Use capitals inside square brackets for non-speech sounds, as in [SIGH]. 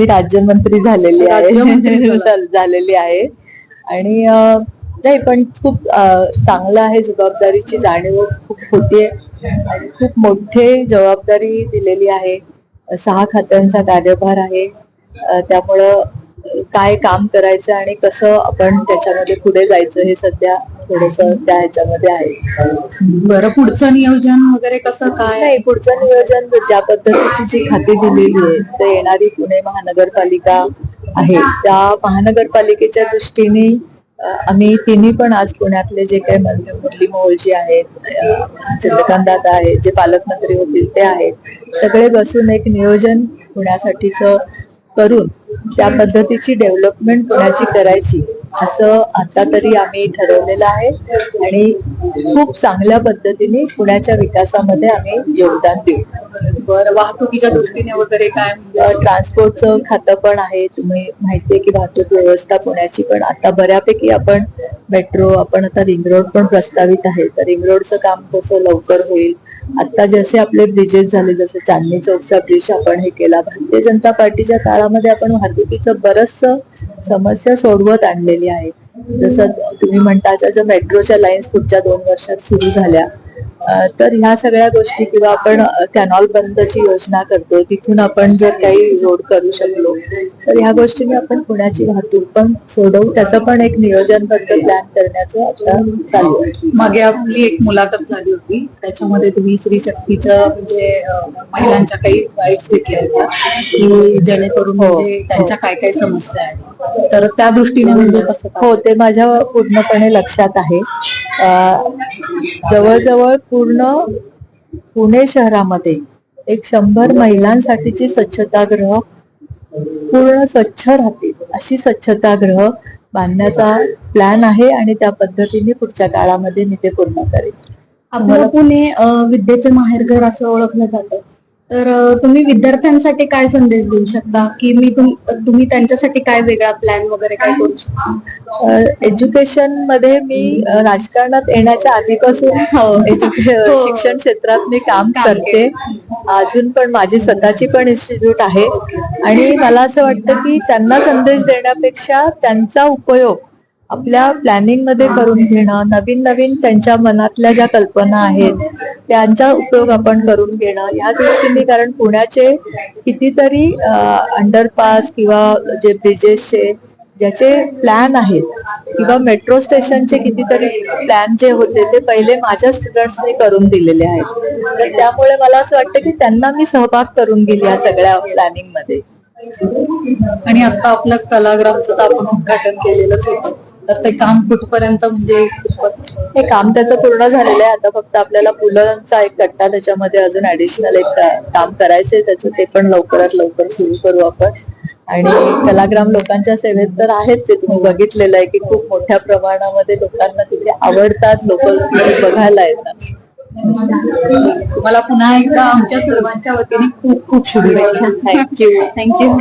मी राज्यमंत्री झालेली आहे. [LAUGHS] झालेली आहे. आणि नाही पण खूप चांगलं आहे. जबाबदारीची जाणीव खूप होतीये आणि खूप मोठे जबाबदारी दिलेली आहे. सहा खात्यांचा कार्यभार आहे. त्यामुळं काय काम करायचं आणि कसं आपण त्याच्यामध्ये पुढे जायचं हे सध्या थोडस त्या ह्याच्यामध्ये आहे. बरं पुढचं नियोजन वगैरे कसं काय? नाही पुढचं नियोजन ज्या पद्धतीची जी खाती दिलेली आहे ते येणारी पुणे महानगरपालिका आहे. त्या महानगरपालिकेच्या दृष्टीने अ, आम्ही तिन्ही पण आज पुण्यातले जे काही मंत्री मुरली मोहोळजी आहेत अ, चंद्रकांत दादा आहेत जे पालकमंत्री होतील ते आहेत सगळे बसून एक नियोजन पुण्यासाठीच करून त्या पद्धतीची डेव्हलपमेंट पुण्याची करायची. असं आता तरी आम्ही ठरवलेलं आहे आणि खूप चांगल्या पद्धतीने पुण्याच्या विकासामध्ये आम्ही योगदान देऊ. बरं वाहतुकीच्या दृष्टीने वगैरे काय म्हणजे? ट्रान्सपोर्टचं खातं पण आहे तुम्ही माहितीये की वाहतूक व्यवस्था पुण्याची पण आता बऱ्यापैकी आपण मेट्रो आपण आता रिंग रोड पण प्रस्तावित आहे. तर रिंग रोडचं काम कसं लवकर होईल? आता जसे आपले ब्रिजेस झाले जसं चांदणी चौकचा ब्रिज आपण हे केला भारतीय जनता पार्टीच्या काळामध्ये आपण वाहतुकीचं बरंचस समस्या सोडवत आणलेली आहे. जसं तुम्ही म्हणता मेट्रोच्या लाईन्स पुढच्या दोन वर्षात सुरू झाल्या तर ह्या सगळ्या गोष्टी किंवा आपण कॅनॉल बंदची योजना करतो तिथून आपण जर काही रोड करू शकलो तर ह्या गोष्टीने आपण पुण्याची वाहतूक पण सोडवू. त्याचं पण एक नियोजनबद्ध प्लॅन करण्याचं आता चालू आहे. मागे आपली एक मुलाखत झाली होती. त्याच्यामध्ये तुम्ही स्त्री शक्तीचं म्हणजे महिलांच्या काही बाईट्स घेतल्या होत्या. की जेणेकरून हो, म्हणजे. त्यांच्या काय काय समस्या आहेत. तर त्या दृष्टीने म्हणजे कसं? हो ते माझ्या पूर्णपणे लक्षात आहे. जवळजवळ पूर्ण पुणे शहरामध्ये एक शंभर महिलांसाठीची स्वच्छतागृह पूर्ण स्वच्छ राहतील अशी स्वच्छतागृह बांधण्याचा प्लॅन आहे आणि त्या पद्धतीने पुढच्या काळामध्ये मी ते पूर्ण करेन. आपलं पुणे विद्येचे माहेरघर असं ओळखलं जातं. तर तुम्ही विद्यार्थ्यांसाठी काय संदेश देऊ शकता? की मी तुम- तुम्ही त्यांच्यासाठी काय वेगळा प्लॅन वगैरे काय करू शकता? एज्युकेशनमध्ये मी राजकारणात येण्याच्या आधीपासून [LAUGHS] एज्यु- हो. शिक्षण क्षेत्रात मी काम करते. अजून पण माझी स्वतःची पण इन्स्टिट्यूट आहे. आणि मला असं वाटतं की त्यांना संदेश देण्यापेक्षा त्यांचा उपयोग आपल्या प्लॅनिंगमध्ये करून घेणं नवीन नवीन त्यांच्या मनातल्या ज्या कल्पना आहेत त्यांचा उपयोग आपण करून घेणं या दृष्टीने कारण पुण्याचे कितीतरी अंडरपास किंवा जे ब्रिजेसचे ज्याचे प्लॅन आहेत किंवा मेट्रो स्टेशनचे कितीतरी प्लॅन जे होते ते पहिले माझ्या स्टुडंट्सनी करून दिलेले आहेत. तर त्यामुळे मला असं वाटतं की त्यांना मी सहभाग करून गेली या सगळ्या प्लॅनिंगमध्ये. आणि आता आपलं कलाग्रामचं तर आपण उद्घाटन केलेलंच होतं. तर ते काम कुठपर्यंत म्हणजे हे काम त्याचं पूर्ण झालेलं आहे. आता फक्त आपल्याला पुलांचा एक कट्टा त्याच्यामध्ये अजून ऍडिशनल एक काम करायचंय त्याचं ते पण लवकरात लवकर सुरू करू आपण. आणि कलाग्राम लोकांच्या सेवेत तर आहेच ते तुम्ही बघितलेलं आहे की खूप मोठ्या प्रमाणामध्ये लोकांना तिथे आवडतात. लोक बघायला येतात. तुम्हाला पुन्हा एकदा आमच्या सर्वांच्या वतीने खूप खूप शुभेच्छा. Thank you thank you